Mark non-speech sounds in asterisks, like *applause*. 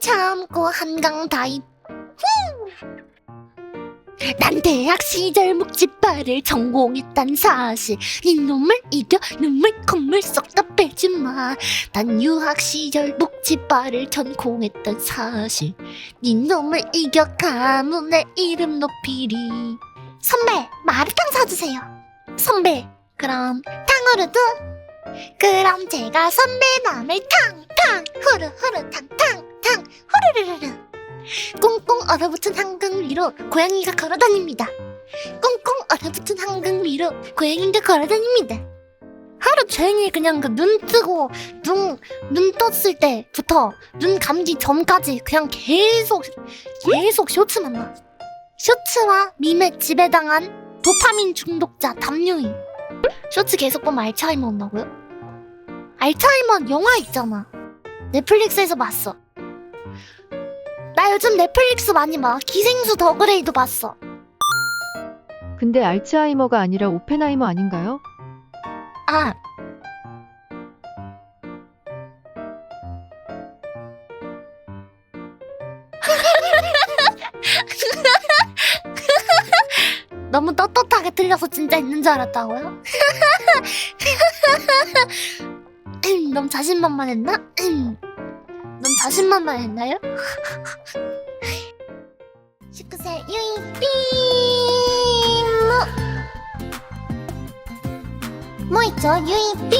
참고 한강 다입. 난 대학 시절 묵찌빠를 전공했단 사실. 이놈을 이겨 눈물 콧물 쏙다 빼지 마. 난 유학 시절 묵찌빠를 전공했단 사실. 이놈을 이겨 가문의 이름 높이리. 선배 마라탕 사주세요. 선배 그럼 탕후루도? 그럼 제가 선배 맘을 탕탕 후루 후루 탕탕 얼어붙은 한강 위로 고양이가 걸어다닙니다. 꽁꽁 얼어붙은 한강 위로 고양이가 걸어다닙니다. 하루 종일 그냥 그 눈 뜨고 눈, 눈 떴을 때부터 눈 감기 전까지 그냥 계속 계속 쇼츠만 봐. 쇼츠와 밈에 지배당한 도파민 중독자 담요인. 쇼츠 계속 보면 알츠하이머 온다고요? 알츠하이머 영화 있잖아. 넷플릭스에서 봤어. 나 요즘 넷플릭스 많이 봐. 기생수 더그레이도 봤어. 근데 알츠하이머가 아니라 오펜하이머 아닌가요? 아. *laughs* 너무 떳떳하게 들려서 진짜 있는 줄 알았다고요? 음, *laughs* 너무 자신만만했나? *laughs* 음. 너무 자신만만했나요? 19세 유이삐 뭐 있죠? 유이삐